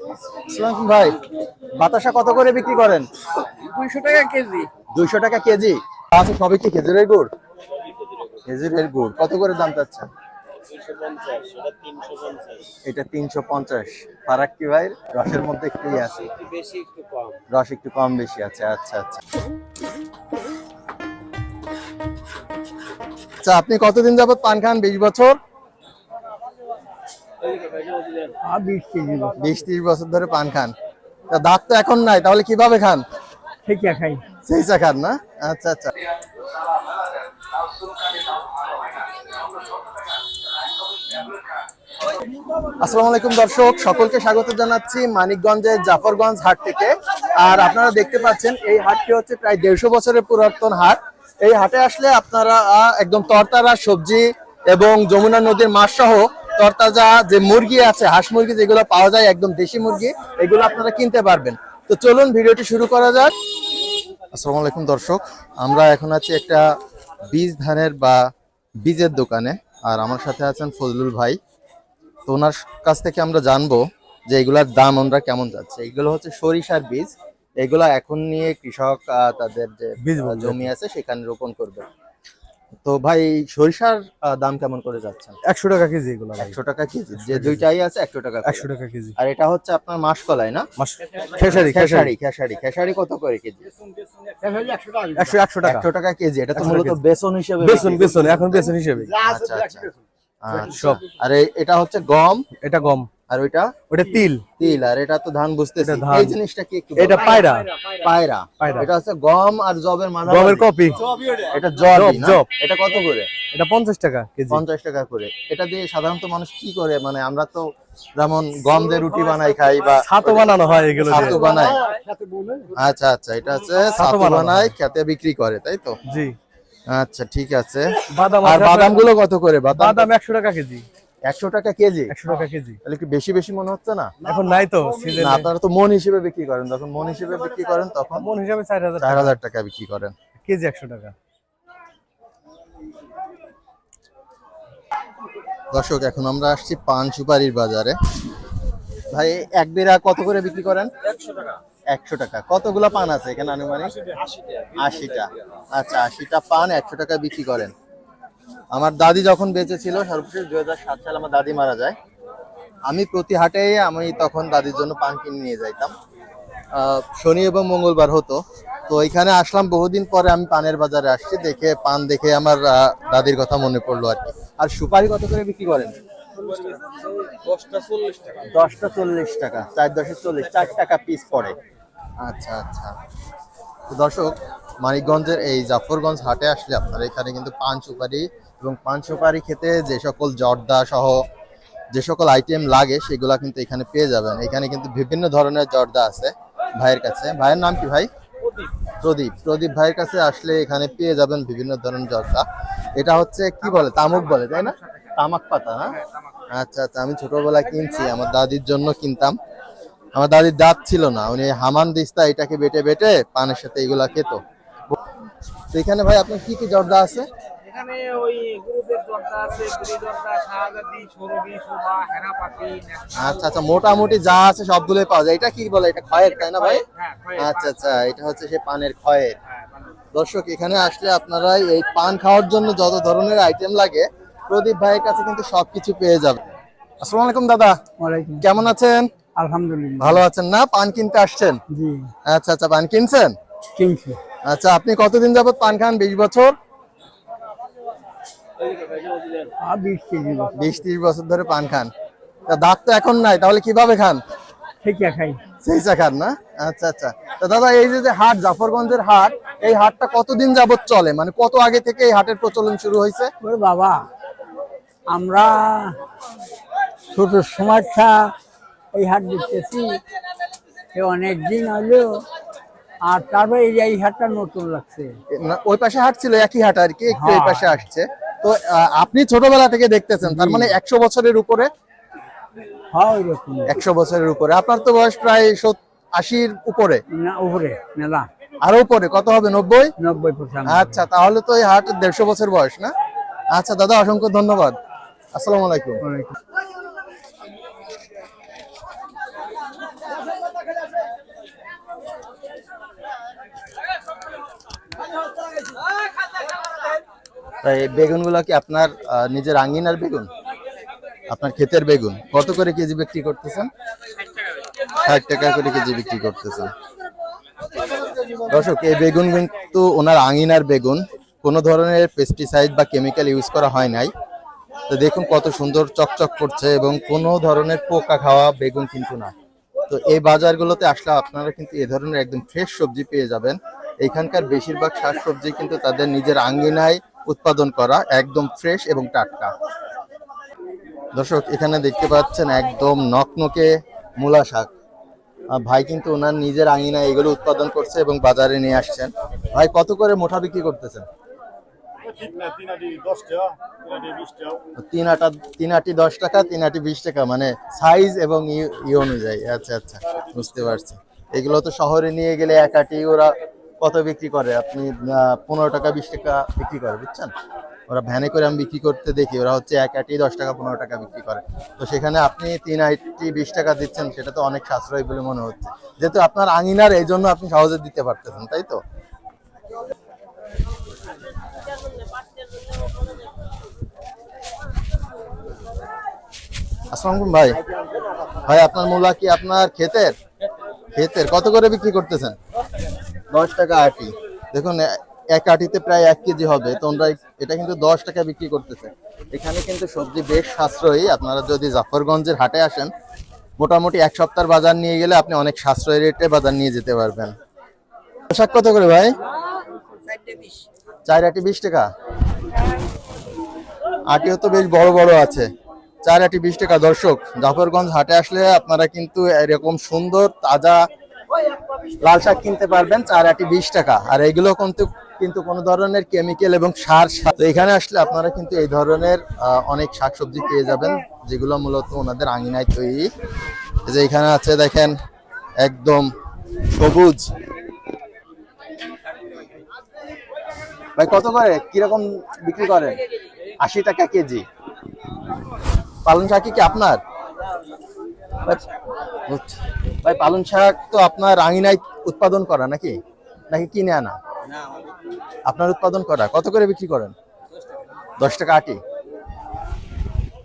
আসসালাম ভাই বাতাসা কত করে বিক্রি করেন? দুইশো টাকা কেজি। দুইশো টাকা কেজি? আচ্ছা সবই কি খেজুরের গুড়? খেজুরের গুড়। কত করে দাম চাচ্ছেন? এটা তিনশো পঞ্চাশ। ফারাক কি ভাই? রসের মধ্যে একটু ইয়ে আছে। বেশি একটু কম রস একটু কম বেশি আছে আচ্ছা আচ্ছা। আচ্ছা আপনি কতদিন যাবত পান খান? বিশ বছর? বিশ ত্রিশ বছর। ধরে পান খান। তা দাঁত তো এখন নাই তাহলে কীভাবে খান? ঠিক খাই। সেইচা খান না? আচ্ছা আচ্ছা। আসসালামু আলাইকুম দর্শক সকলকে স্বাগত জানাচ্ছি মানিকগঞ্জের জাফরগঞ্জ হাট থেকে। আর আপনারা দেখতে পাচ্ছেন এই হাটটি হচ্ছে প্রায় দেড়শো বছরের পুরাতন হাট। এই হাটে আসলে আপনারা একদম তরতারা সবজি এবং যমুনা নদীর মাছ সহ তরতাজা যে মুরগি আছে হাঁস মুরগি যেগুলো পাওয়া যায় একদম দেশি মুরগি এগুলো আপনারা কিনতে পারবেন। তো চলুন ভিডিওটি শুরু করা যাক। আসসালামু আলাইকুম দর্শক আমরা এখন আছি একটা বীজ ধানের বা বীজের দোকানে আর আমার সাথে আছেন ফজলুল ভাই। তো ওনার কাছ থেকে আমরা জানব যে এগুলার দাম ওনারা কেমন যাচ্ছে। এগুলো হচ্ছে সরিষার বীজ এগুলা এখন নিয়ে কৃষক তাদের যে বীজ জমি আছে সেখানে রোপণ করবে। তো ভাই সরিষার দাম কেমন করে যাচ্ছে? একশো টাকা কেজি এগুলো একশো টাকা কেজি? যে দুইটাই আছে একশো টাকা একশো টাকা কেজি। আর এটা হচ্ছে আপনার মাসকলাই না? খেসারি খেসারি। খেসারি খেসারি। কত করে কেজি? একশো একশো টাকা। একশো টাকা কেজি এটা তো মূলত। বেসন হিসেবে বেসন বেসন এখন বেসন হিসেবে। আচ্ছা আচ্ছা। আচ্ছা। সব। আর এটা হচ্ছে গম? এটা গম। আর ওইটা? ওটা তিল। তিল। আর এটা তো ধান বুঝতেছি। এই জিনিসটা কি একটু এটা পায়রা। পায়রা পায়রা। এটা হচ্ছে গম আর জবের মাঝামাঝি। গমের কপি। এটা জব জব, জব। এটা কত করে? এটা পঞ্চাশ টাকা কেজি। পঞ্চাশ টাকা করে। এটা দিয়ে সাধারণত মানুষ কি করে? মানে আমরা তো যেমন গম দিয়ে রুটি বানাই খাই বা ছাতু বানানো হয় এগুলো ছাতু। বানাই। আচ্ছা আচ্ছা এটা হচ্ছে ছাতু বানানো বানাই খেতে বিক্রি করে তাই তো? জি। আচ্ছা ঠিক আছে। বাদাম আর আছে বাদামগুলো কত করে? বাদাম বাদাম একশো টাকা কেজি। একশো টাকা কেজি? একশো টাকা কেজি। তাহলে কি বেশি বেশি মনে হচ্ছে না? এখন নাই তো সিজনে না আপনারা তো মন হিসেবে বিক্রি করেন। যখন মন হিসেবে বিক্রি করেন তখন মন হিসাবে চার হাজার চার হাজার টাকা বিক্রি করেন। কেজি একশো টাকা। দর্শক এখন আমরা আসছি পান সুপারির বাজারে। ভাই এক বিরা কত করে বিক্রি করেন? একশো টাকা। কতগুলা পান আছে এখানে আনুমানিক? আশিটা। আচ্ছা আশিটা পান একশো টাকা বিক্রি করেন। আমার দাদি যখন বেঁচে ছিল সর্বশেষ দুই হাজার সাত সালে আমার দাদি মারা যায়। আমি প্রতি হাটে আমি তখন দাদির জন্য পান কিনে নিয়ে যাইতাম। শনি এবং মঙ্গলবার হতো। তো এখানে আসলাম বহুদিন পরে আমি পানের বাজারে আসছি দেখে পান দেখে আমার দাদির কথা মনে পড়ল আর কি। আর সুপারি কত করে বিক্রি করেন? দশটা চল্লিশ টাকা। চার দশে চল্লিশ চার টাকা পিস পড়ে। আচ্ছা আচ্ছা। তো দর্শক মানিকগঞ্জের এই জাফরগঞ্জ হাটে আসলে আপনারা এখানে কিন্তু পান সুপারি এবং পান সুপারি খেতে যে সকল জর্দা সহ যে সকল আইটেম লাগে, সেগুলা কিন্তু এখানে পেয়ে যাবেন। এখানে কিন্তু বিভিন্ন ধরনের জর্দা আছে ভাইয়ের কাছে। ভাইয়ের নাম কি ভাই? প্রদীপ। প্রদীপ ভাইয়ের কাছে আসলে এখানে পেয়ে যাবেন বিভিন্ন ধরনের জর্দা। এটা হচ্ছে কি বলে? তামুক বলে, তাই না? তামাক পাতা, না? আচ্ছা আচ্ছা আমি ছোটবেলায় কিনছি, আমার দাদির জন্য কিনতাম। আমার দাদির দাঁত ছিল না, উনি হামান দিস্তা এটাকে বেটে বেটে পানের সাথে এগুলা খেত। তো এখানে ভাই আপনার কি কি জর্দা আছে? এখানে ওই গ্রুপের দরজা আছে গুড়ি দরজা শাহজাদি সরবি শোভা হেনাপাতি আচ্ছা আচ্ছা মোটামুটি যা আছে সবগুলোই পাওয়া যায়। এটা কি বলে? এটা খয়ের তাই না ভাই? হ্যাঁ আচ্ছা আচ্ছা এটা হচ্ছে সে পানের খয়ের। হ্যাঁ দর্শক এখানে আসলে আপনারা এই পান খাওয়ার জন্য যত ধরনের আইটেম লাগে প্রদীপ ভাইয়ের কাছে কিন্তু সবকিছু পেয়ে যাবে আসসালামু আলাইকুম দাদা। কেমন আছেন? আলহামদুলিল্লাহ। ভালো আছেন না? পান কিনতে আসছেন? জি। আচ্ছা আচ্ছা পান কিনছেন? কিনছি। আচ্ছা আপনি কতদিন যাবত পান খান? বিশ বছর? বিশ ত্রিশ বছর। ধরে পান খান। দাঁত তো এখন নাই তাহলে কীভাবে খান? ঠিক খাই। সেই চা খান না? আচ্ছা আচ্ছা। তো দাদা এই যে হাট জাফরগঞ্জের হাট এই হাটটা কতদিন যাবত চলে? মানে কত আগে থেকে এই হাটের প্রচলন শুরু হয়েছে? বাবা আমরা ছোট এই হাট দেখতেছি। এ অনেক দিন হলো আর তারপরে এই এই হাটটা নতুন লাগছে। ওই পাশে হাট ছিল একই হাট আর কি একটু এই পাশে আসছে। তো আপনি ছোটবেলা থেকে দেখতেছেন তার মানে একশো বছরের উপরে? হ্যাঁ একশো বছরের উপরে। আপনার তো বয়স প্রায় আশির উপরে। না উপরে মেলা। আরও উপরে কত হবে নব্বই? নব্বই আচ্ছা তাহলে তো এই হাট দেড়শো বছর বয়স না? আচ্ছা দাদা অসংখ্য ধন্যবাদ। আসসালামু আলাইকুম। তাই বেগুনগুলো কি আপনার নিজের আঙ্গিনার বেগুন? আপনার ক্ষেতের বেগুন। কত করে কেজি বিক্রি করতেছেন? ষাট টাকা করে কেজি বিক্রি করতেছেন। দর্শক, এই বেগুন কিন্তু ওনার আঙিনার বেগুন। কোনো ধরনের পেস্টিসাইড বা কেমিক্যাল ইউজ করা হয় নাই। তো দেখুন কত সুন্দর চকচক করছে এবং কোনো ধরনের পোকা খাওয়া বেগুন কিন্তু না। তো এই বাজারগুলোতে আসলে আপনারা কিন্তু এ ধরনের একদম ফ্রেশ সবজি পেয়ে যাবেন। এখানকার বেশিরভাগ শাকসবজি কিন্তু তাদের নিজের আঙ্গিনায় উৎপাদন করা একদম ফ্রেশ এবং টাটকা। দর্শক, এখানে দেখতে পাচ্ছেন একদম নকনকে মূলা শাক। ভাই কিন্তু ওনার নিজের আঙিনা এগুলো উৎপাদন করছে এবং বাজারে নিয়ে আসছেন। ভাই, কত করে মোটা বিক্রি করতেছেন? তিন তিন দশ টাকা, তিন বিশ টাকা মানে সাইজ এবং ই অনুযায়ী। আচ্ছা আচ্ছা বুঝতে পারছি। এগুলো তো শহরে নিয়ে গেলে এক আটি ওরা কত বিক্রি করে? আপনি পনেরো টাকা, বিশ টাকা বিক্রি করে, বুঝছেন? ওরা ভ্যানে করে আমি বিক্রি করতে দেখি, ওরা হচ্ছে এক আটি দশ টাকা, পনেরো টাকা বিক্রি করে। তো সেখানে আপনি তিন আটি, বিশ টাকা দিচ্ছেন, সেটা তো অনেক সাশ্রয় বলে মনে হচ্ছে। যেহেতু আপনার আঙিনার, এই জন্য আপনি সহজে দিতে পারতেছেন, তাই তো? আসসালামু ভাই। ভাই, আপনার মূলা কি আপনার ক্ষেতের? ক্ষেতের। কত করে বিক্রি করতেছেন? দশ টাকা আটি। দেখুন এক আটিতে প্রায় এক কেজি হবে। তোমরা এটা কিন্তু দশ টাকা বিক্রি করতেছে। এখানে কিন্তু সবজি বেশ সাশ্রয়ী। আপনারা যদি জাফরগঞ্জের হাটে আসেন মোটামুটি এক সপ্তাহের বাজার নিয়ে গেলে আপনি অনেক সাশ্রয়ী রেটে বাজার নিয়ে যেতে পারবেন। পোশাক কত করে ভাই? চার আটি বিশ টাকা? আটিও তো বেশ বড় বড় আছে। চার আটি বিশ টাকা। দর্শক জাফরগঞ্জ হাটে আসলে আপনারা কিন্তু এরকম সুন্দর তাজা লাল শাক কিনতে পারবেন, চার আটি বিশ টাকা। আর এগুলো কিন্তু কিন্তু কোনো ধরনের কেমিক্যাল এবং সার এখানে আসলে আপনারা কিন্তু এই ধরনের অনেক শাকসবজি পেয়ে যাবেন, যেগুলো মূলত ওনাদের আঙিনায় তৈরি। যে এখানে আছে দেখেন, একদম সবুজ। ভাই, কত করে? কীরকম বিক্রি করেন? আশি টাকা কেজি। পালং শাক কি আপনার? ভাই, বুঝছি। ভাই পালং শাক তো আপনার আঙিনায় উৎপাদন করা নাকি? নাকি কিনে আনা? আপনার উৎপাদন করা। কত করে বিক্রি করেন? দশ টাকা আটি।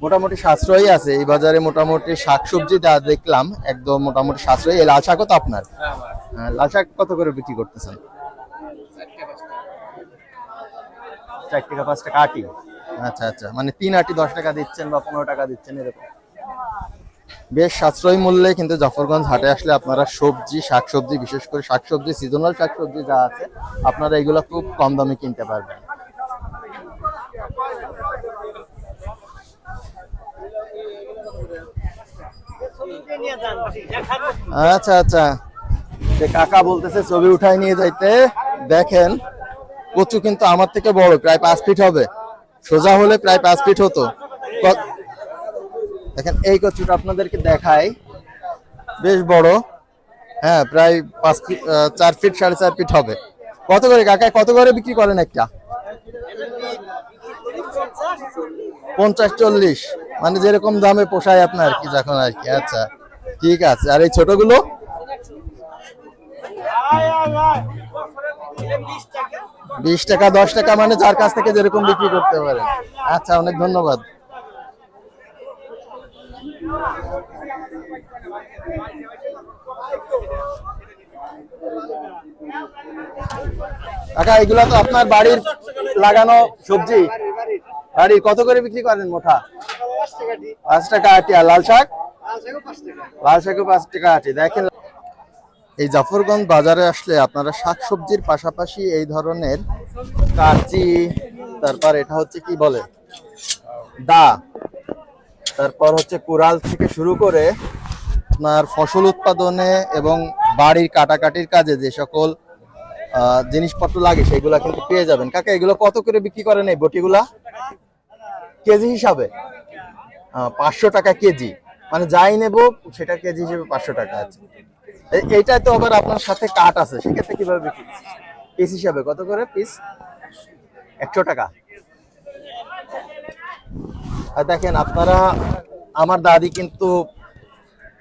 মোটামুটি সাশ্রয়ী আছে। এই বাজারে মোটামুটি শাকসবজি যা দেখলাম একদম মোটামুটি সাশ্রয়ী। এই লাল শাকও তো আপনার? হ্যাঁ, লাল শাক কত করে বিক্রি করতেছেন? চার টাকা পাঁচ টাকা আটি। আচ্ছা আচ্ছা। মানে তিন আটি দশ টাকা দিচ্ছেন বা পনেরো টাকা দিচ্ছেন এরকম। বেশ সাশ্রয়ী মূল্যে কিন্তু জাফরগঞ্জ হাটে আসলে আপনারা সবজি, শাকসবজি, বিশেষ করে শাকসবজি সিজনাল শাকসবজি যা আছে, আপনারা এগুলো খুব কম দামে কিনতে পারবেন। আচ্ছা আচ্ছা। যে কাকা বলতেছে ছবি উঠাই নিয়ে যাইতে, দেখেন, কচু কিন্তু আমার থেকে বড়, প্রায় পাঁচ ফিট হবে। সোজা হলে প্রায় পাঁচ ফিট হতো। দেখেন, এই কচুটা আপনাদেরকে দেখাই। বেশ বড়। হ্যাঁ প্রায় পাঁচ ফিট চার ফিট, সাড়ে চার ফিট হবে। কত করে কাকা কত করে বিক্রি করেন একটা? পঞ্চাশ চল্লিশ। মানে যেরকম দামে পোষায় আপনার কি যখন আর কি। আচ্ছা ঠিক আছে। আর এই ছোটগুলো? বিশ টাকা, দশ টাকা মানে যার কাছ থেকে যেরকম বিক্রি করতে পারে। আচ্ছা অনেক ধন্যবাদ। কাকা, এগুলা তো আপনার বাড়ির লাগানো সবজি। বাড়ির কত করে বিক্রি করেন মোটা? পাঁচ টাকা আটি। আর লাল শাক? লাল শাকও পাঁচ টাকা আটি। দেখেন। এই জাফরগঞ্জ বাজারে আসলে আপনারা শাকসবজির পাশাপাশি এই ধরনের কাঁচি, তারপর এটা হচ্ছে কি বলে? দা। তারপর হচ্ছে কুড়াল থেকে শুরু করে আপনার ফসল উৎপাদনে এবং বাড়ির কাটাকাটির কাজে যে সকল জিনিসপত্র লাগে, সেগুলা কিন্তু পেয়ে যাবেন। কাকা, এগুলো কত করে বিক্রি করেন এই বটিগুলা? কেজি হিসাবে? পাঁচশো টাকা কেজি। মানে যাই নেব, সেটা কেজি হিসেবে পাঁচশো টাকা আছে। এ- এইটা তো আবার আপনার সাথে কাট আছে, সেক্ষেত্রে কীভাবে বিক্রি? পিস হিসাবে কত করে? পিস? একশো টাকা। দেখেন আপনারা, আমার দাদি কিন্তু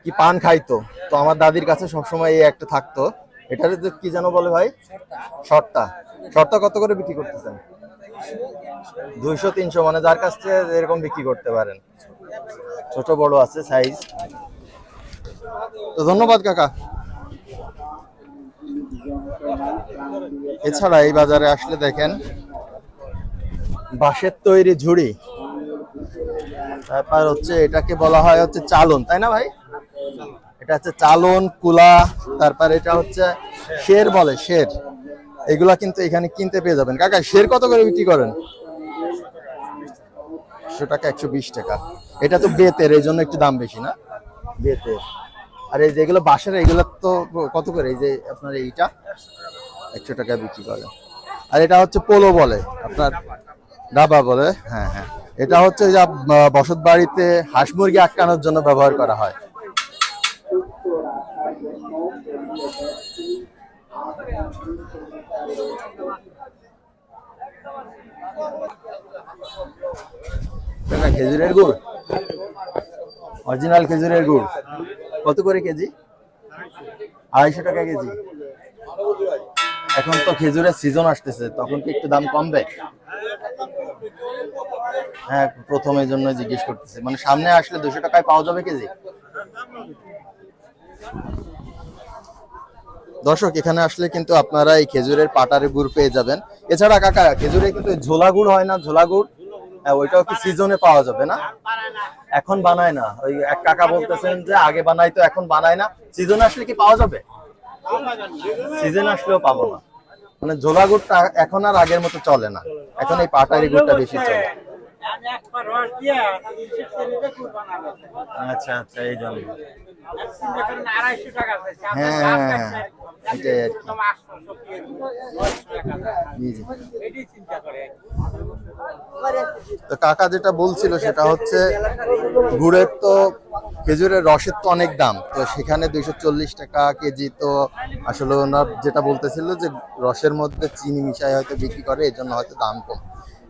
কি পান খাইতো। তো আমার দাদির কাছে সবসময় এই একটা থাকতো। এটার কি যেন বলে ভাই? শর্তা। শর্তা কত করে বিক্রি করতেছেন? দুইশো, তিনশো মানে যার কাছ থেকে এরকম বিক্রি করতে পারেন। ছোট, বড় আছে সাইজ তো ধন্যবাদ কাকা। এছাড়া এই বাজারে আসলে দেখেন, বাঁশের তৈরি ঝুড়ি। তারপর হচ্ছে এটাকে বলা হয় হচ্ছে চালন, তাই না ভাই? এটা হচ্ছে চালন, কুলা, তারপর এটা হচ্ছে শের বলে, শের। এগুলা কিন্তু এখানে কিনতে পেয়ে যাবেন। কাকা, শের কত করে বিক্রি করেন? একশো টাকা, একশো বিশ টাকা। এটা তো বেতের, এই জন্য একটু দাম বেশি না? বেতের। আর এই যেগুলো বাঁশের, এগুলো তো কত করে? এই যে আপনার এইটা, একশো টাকা বিক্রি করে। আর এটা হচ্ছে পোলো বলে, আপনার ডাবা বলে হ্যাঁ হ্যাঁ। এটা হচ্ছে যা বসত বাড়িতে হাঁস মুরগি আটকানোর জন্য ব্যবহার করা হয়। খেজুরের গুড়। অরিজিনাল খেজুরের গুড়। কত করে কেজি? আড়াইশো টাকা কেজি। এখন তো খেজুরের সিজন আসতেছে, তখন কি একটু দাম কমবে? হ্যাঁ জন্য জিজ্ঞেস করতেছি। মানে সামনে আসলে দুশো টাকায় পাওয়া যাবে কেজি? দর্শক এখানে আসলে কিন্তু আপনারা এই খেজুরের পাটারে গুড় পেয়ে যাবেন। এছাড়া কাকা খেজুরে কিন্তু ঝোলা গুড় হয় না? ঝোলা গুড় হ্যাঁ, ওইটাও কি সিজনে পাওয়া যাবে না? এখন বানায় না। ওই এক কাকা বলতেছেন যে আগে বানাইতো এখন বানায় না। সিজন আসলে কি পাওয়া যাবে? সিজন আসলেও পাবো না। মানে ঝোলা গুড়টা এখন আর আগের মতো চলে না। এখন এই পাটারি গুড়টা বেশি চলে। আচ্ছা আচ্ছা এই জন্য। হ্যাঁ হ্যাঁ, হ্যাঁ কাকা যেটা বলছিল সেটা হচ্ছে গুড়ের তো খেজুরের রসের তো অনেক দাম। তো সেখানে দুইশো চল্লিশ টাকা কেজি তো আসলে ওনার যেটা বলতেছিল যে রসের মধ্যে চিনি মিশাই হয়তো বিক্রি করে এই জন্য হয়তো দাম কম।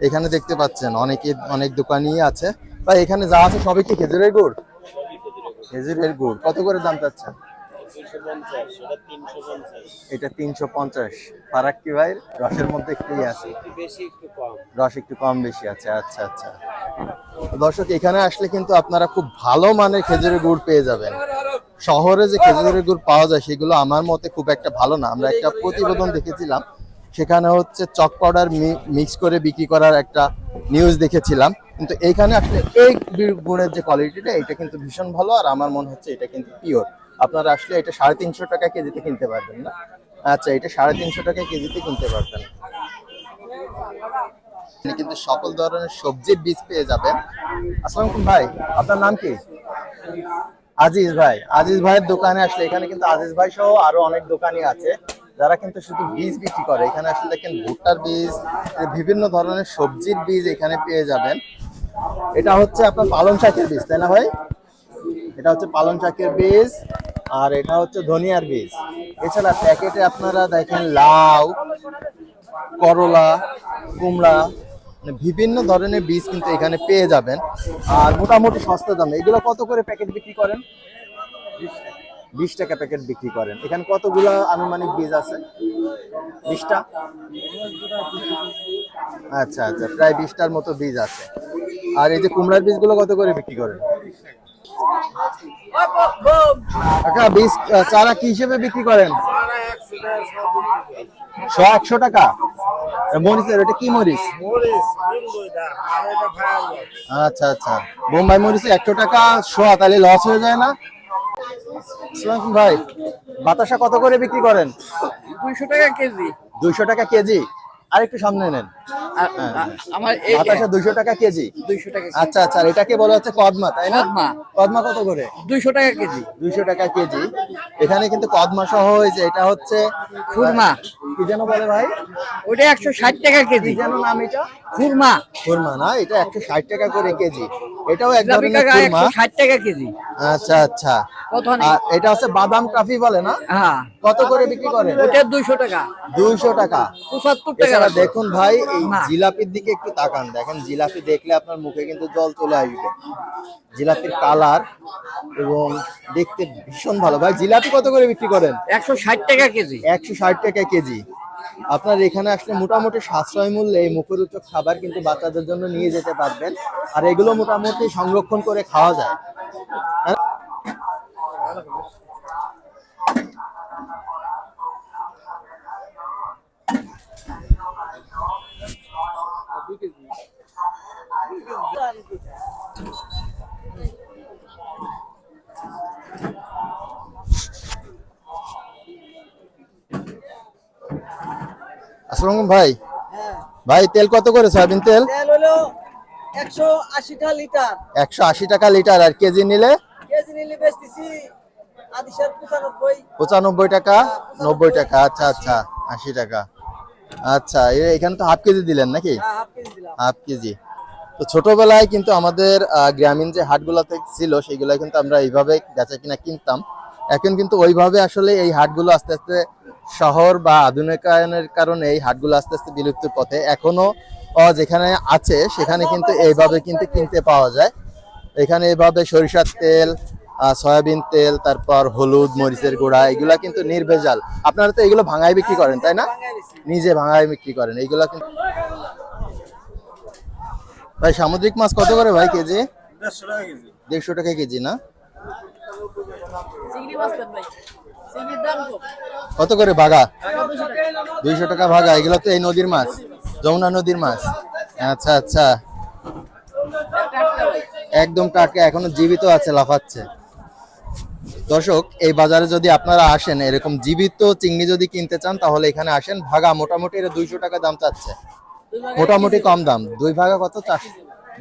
এখানে দেখতে পাচ্ছেন অনেকে, অনেক দোকানই আছে। বা এখানে যা আছে সবই কি খেজুরের গুড়? খেজুরের গুড়। কত করে দাম চাচ্ছেন? এটা তিনশো পঞ্চাশ। ফারাক ভাই? রসের মধ্যে একটু ইয়ে আছে। রস একটু কম বেশি আছে। আচ্ছা আচ্ছা। দর্শক, এখানে আসলে কিন্তু আপনারা খুব ভালো মানের খেজুরের গুড় পেয়ে যাবেন। শহরে যে খেজুরের গুড় পাওয়া যায়, সেগুলো আমার মতে খুব একটা ভালো না। আমরা একটা প্রতিবেদন দেখেছিলাম। সেখানে হচ্ছে চক পাউডার মিক্স করে বিক্রি করার একটা নিউজ দেখেছিলাম। কিন্তু এইখানে আসলে এই গুড়ের যে কোয়ালিটিটা এটা কিন্তু ভীষণ ভালো আর আমার মনে হচ্ছে এটা কিন্তু পিওর আপনারা আসলে এটা সাড়ে তিনশো টাকা কেজিতে কিনতে পারবেন না। আচ্ছা এটা সাড়ে তিনশো টাকা কেজিতে কিনতে পারবেন। কিন্তু সকল ধরনের সবজির বীজ পেয়ে যাবেন। আসসালামু ভাই, আপনার নাম কি? আজিজ ভাই, আজিজ ভাইয়ের দোকানে আসলে এখানে কিন্তু আজিজ ভাই সহ আরও অনেক দোকানই আছে। যারা কিন্তু শুধু বীজ বিক্রি করে, এখানে আসলে দেখেন ভুট্টার বীজ বিভিন্ন ধরনের সবজির বীজ এখানে পেয়ে যাবেন। এটা হচ্ছে আপনার পালং শাকের বীজ, তাই না ভাই? এটা হচ্ছে পালং শাকের বীজ, আর এটা হচ্ছে ধনিয়ার বীজ। এছাড়া প্যাকেটে আপনারা দেখেন লাউ, করলা, কুমড়া মানে বিভিন্ন ধরনের বীজ কিন্তু এখানে পেয়ে যাবেন। আর মোটামুটি সস্তা দামে, এগুলো কত করে প্যাকেট বিক্রি করেন? বিশ টাকা প্যাকেট বিক্রি করেন। এখানে কতগুলো আনুমানিক বীজ আছে? বিশটা? আচ্ছা আচ্ছা প্রায় বিশটার মতো বীজ আছে। আর এই যে কুমড়ার বীজগুলো কত করে বিক্রি করেন? কাকা, বীজ চারা কি হিসেবে বিক্রি করেন? শ একশো টাকা? মরিচের, এটা কি মরিচ? আচ্ছা আচ্ছা। বোম্বাই মরিচ একশো টাকা শোয়া তাহলে লস হয়ে যায় না? ভাই বাতাসা কত করে বিক্রি করেন? দুইশো টাকা কেজি। দুইশো টাকা কেজি। আর একটু সামনে নেন। আমার বাতাসা দুইশো টাকা কেজি? দুইশো টাকা আচ্ছা আচ্ছা এটাকে বলা হচ্ছে কদমা তাই না? কদমা। কদমা কত করে? দুইশো টাকা কেজি। দুইশো টাকা কেজি। এখানে কিন্তু কদমা সহ হয়েছে এটা হচ্ছে খুরমা। কি যেন বলে ভাই? ওটা একশো ষাট টাকা কেজি। যেন নাম এটা? খুরমা। খুরমা না এটা একশো ষাট টাকা করে কেজি। এটাও এক ধরনের খুরমা। ষাট টাকা কেজি। আচ্ছা আচ্ছা। এটা হচ্ছে বাদাম টাফি বলে না? হ্যাঁ। কত করে বিক্রি করেন? ওটা দুইশো টাকা। দুইশো টাকা। পঁচাত্তর টাকা দেখুন ভাই। জিলাপির দিকে একটু তাকান। দেখেন জিলাপি দেখলে আপনার মুখে কিন্তু জল চলে আসবে। জিলাপির কালার এবং দেখতে ভীষণ ভালো। ভাই জিলাপি কত করে বিক্রি করেন? একশো ষাট টাকা কেজি। একশো ষাট টাকা কেজি। আপনার এখানে আসলে মোটামুটি সাশ্রয় মূল্যে এই মুখরোচক খাবার কিন্তু বাচ্চাদের জন্য নিয়ে যেতে পারবেন। আর এগুলো মোটামুটি সংরক্ষণ করে খাওয়া যায়। আসসালামু ভাই? ভাই তেল কত করে সয়াবিন তেল? তেল হলো একশো আশিটা লিটার। একশো আশি টাকা লিটার আর কেজি নিলে? কেজি নিলে বেচতেছি আদিশের টাকা? নব্বই টাকা আচ্ছা আচ্ছা আশি টাকা। আচ্ছা এখানে তো হাফ কেজি দিলেন নাকি? হ্যাঁ হাফ কেজি দিলাম। Half KG. তো ছোটবেলায় কিন্তু আমাদের গ্রামীণ যে হাটগুলোতে ছিল সেগুলো কিন্তু আমরা এইভাবে বেচা কিনা কিনতাম। এখন কিন্তু ওইভাবে আসলে এই হাটগুলো আস্তে আস্তে শহর বা আধুনিকায়নের কারণে এই হাটগুলো আস্তে আস্তে বিলুপ্তির পথে এখনও যেখানে আছে সেখানে কিন্তু এইভাবে কিন্তু কিনতে পাওয়া যায়। এখানে এইভাবে সরিষার তেল সয়াবিন তেল তারপর হলুদ মরিচের গুঁড়া এগুলা কিন্তু নির্ভেজাল। আপনারা তো এগুলো ভাঙায় বিক্রি করেন তাই না? নিজে ভাঙায় বিক্রি করেন এইগুলা কিন্তু ভাই সামুদ্রিক মাছ কত করে ভাই কেজি? দেড়শো টাকা কেজি। দেড়শো টাকা কেজি না? কত করে ভাগা? দুইশো টাকা ভাগা, এগুলো তো এই নদীর মাছ, যমুনা নদীর মাছ। আচ্ছা আচ্ছা। একদম টাটকা এখনও জীবিত আছে, লাফাচ্ছে। দর্শক, এই বাজারে যদি আপনারা আসেন, এরকম জীবিত চিংড়ি যদি কিনতে চান, তাহলে এখানে আসেন, ভাগা, মোটামুটি এটা দুইশো টাকা দাম চাচ্ছে। মোটামুটি কম দাম, দুই ভাগা কত? চারশো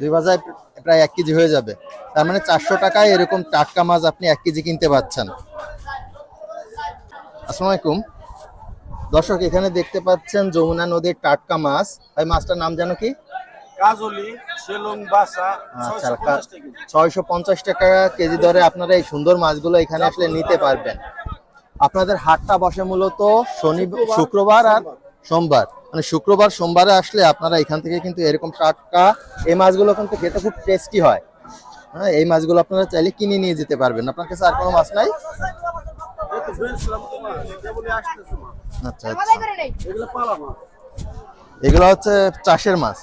দুই ভাজায় প্রায় এক কেজি হয়ে যাবে। তার মানে চারশো টাকায় এরকম টাটকা মাছ আপনি এক কেজি কিনতে পাচ্ছেন। আসসালামু আলাইকুম। দর্শক এখানে দেখতে পাচ্ছেন যমুনা নদীর টাটকা মাছ। ভাই মাছটার নাম জানো কি? কাজলি সেলুন বাসা আচ্ছা ছয়শো পঞ্চাশ টাকা কেজি। দরে আপনারা এই সুন্দর মাছগুলো এখানে আসলে নিতে পারবেন। আপনাদের হাটটা বসে মূলত শনি শুক্রবার আর সোমবার। মানে শুক্রবার সোমবারে আসলে আপনারা এখান থেকে কিন্তু এরকম টাটকা এই মাছগুলো কিন্তু খেতে খুব টেস্টি হয়। হ্যাঁ এই মাছগুলো আপনারা চাইলে কিনে নিয়ে যেতে পারবেন। আপনার কাছে আর কোনো মাছ নাই? আচ্ছা আচ্ছা। এগুলো পালা মাছ। এগুলো হচ্ছে চাষের মাছ।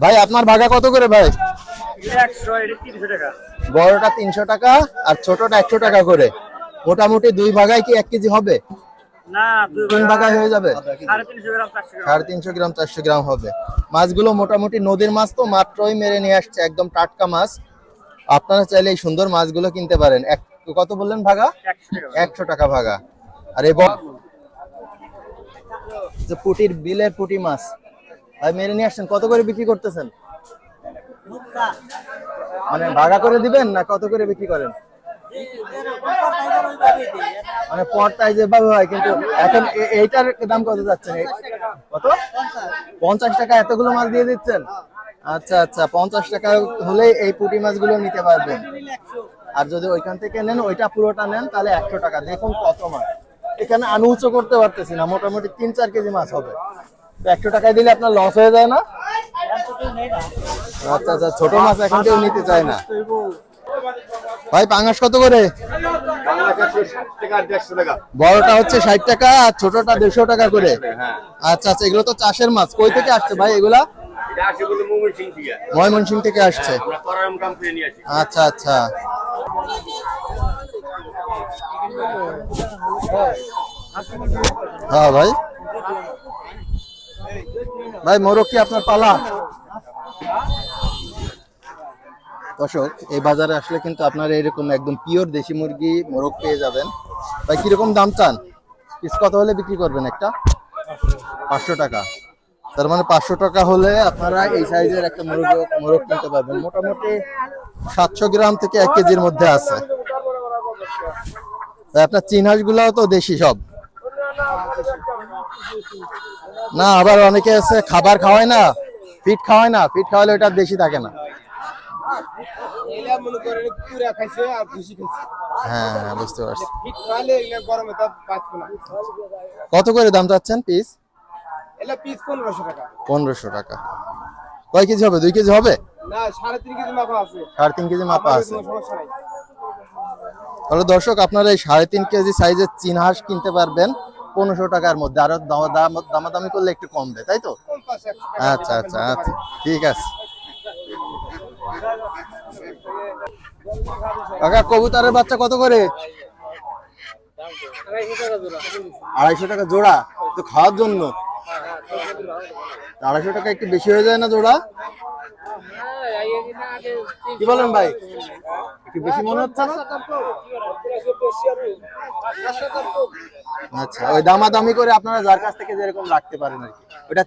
ভাই আপনার ভাগা কত করে ভাই। বড়টা তিনশো টাকা আর ছোটটা একশো টাকা করে। মোটামুটি দুই ভাগায় কি এক কেজি হবে? তিন ভাগা- হয়ে যাবে? সাড়ে তিনশো গ্রাম, চারশো গ্রাম। হবে। মাছগুলো মোটামুটি নদীর মাছ তো মাত্রই মেরে নিয়ে আসছে একদম টাটকা মাছ। আপনারা চাইলে এই সুন্দর মাছগুলো কিনতে পারেন। এক কত বললেন ভাগা? একশো টাকা। ভাগা। আর এই যে পুটির বিলের পুটি মাছ। ভাই মেরে নিয়ে আসছেন কত করে বিক্রি করতেছেন? মানে ভাগা করে দিবেন না কত করে বিক্রি করেন? মানে পরটাই যেভাবে হয়, কিন্তু এখন এইটার দাম কত যাচ্ছে? কত? পঞ্চাশ টাকা এতগুলো মাছ দিয়ে দিচ্ছেন? আচ্ছা আচ্ছা পঞ্চাশ টাকা হলে এই পুঁটি মাছগুলো নিতে পারবেন। আর যদি ওইখান থেকে নেন, ওইটা পুরোটা নেন, তাহলে একশো টাকা। দেখুন কত মাছ এখানে আমি উঁচু করতে পারতেছি না, মোটামুটি তিন, চার কেজি মাছ হবে। একশো টাকায় দিলে আপনার লস হয়ে যায় না? আচ্ছা আচ্ছা ছোট মাছ এখন কেউ নিতে চায় না। ভাই, পাঙাশ কত করে? বড়টা হচ্ছে ষাট টাকা আর ছোটটা দেড়শো টাকা করে। আচ্ছা আচ্ছা এগুলো তো চাষের মাছ। কই থেকে আসছে ভাই এগুলা? ময়মনসিং থেকে। আসছে। আচ্ছা আচ্ছা। হ্যাঁ ভাই। ভাই মোরগ কি আপনার পালা? দর্শক, এই বাজারে আসলে কিন্তু আপনারা এরকম একদম পিওর দেশি মুরগি, মোরগ পেয়ে যাবেন। ভাই, কীরকম দাম চান? পিস কত হলে বিক্রি করবেন একটা? পাঁচশো টাকা। তার মানে পাঁচশো টাকা হলে আপনারা এই সাইজের একটা মোরগ মোরগ কিনতে পারবেন। মোটামুটি সাতশো গ্রাম থেকে এক কেজির মধ্যে আছে। আপনার চিনহাস গুলাও তো দেশি সব। না, আবার অনেকে আছে, খাবার খাওয়ায় না, ফিট খাওয়ায় না, ফিট খাওয়ালে ওটা দেশি থাকে না। মনে করেন পুরা খাইছে আর ভুসি খাইছে। হ্যাঁ হ্যাঁ বুঝতে পারছি। খাইলে এগুলা গরমে তো পাচ্ছ না। কত করে দাম চাচ্ছেন পিস? পনেরোশো টাকা। পনেরোশো টাকা। কয় কেজি হবে? দুই কেজি হবে? না সাড়ে তিন কেজি মাপা আছে। সাড়ে তিন কেজি মাপা আছে। কোনো সমস্যা নাই। তাহলে দর্শক আপনারা এই সাড়ে তিন কেজি সাইজের চীন হাঁস কিনতে পারবেন পনেরোশো টাকার মধ্যে। আরও দামা- দাম- দামাদামি করলে একটু কমবে তাই তো? আচ্ছা আচ্ছা আচ্ছা। ঠিক আছে। কাকা, কবুতরের বাচ্চা কত করে? আড়াইশো টাকা জোড়া তো খাওয়ার জন্য। আড়াইশো টাকা একটু বেশি হয়ে যায় না জোড়া? কি বলেন ভাই? একটু বেশি মনে হচ্ছে না? আচ্ছা ওই দামাদামি করে আপনারা যার কাছ থেকে যেরকম রাখতে পারেন আর কি। ওটা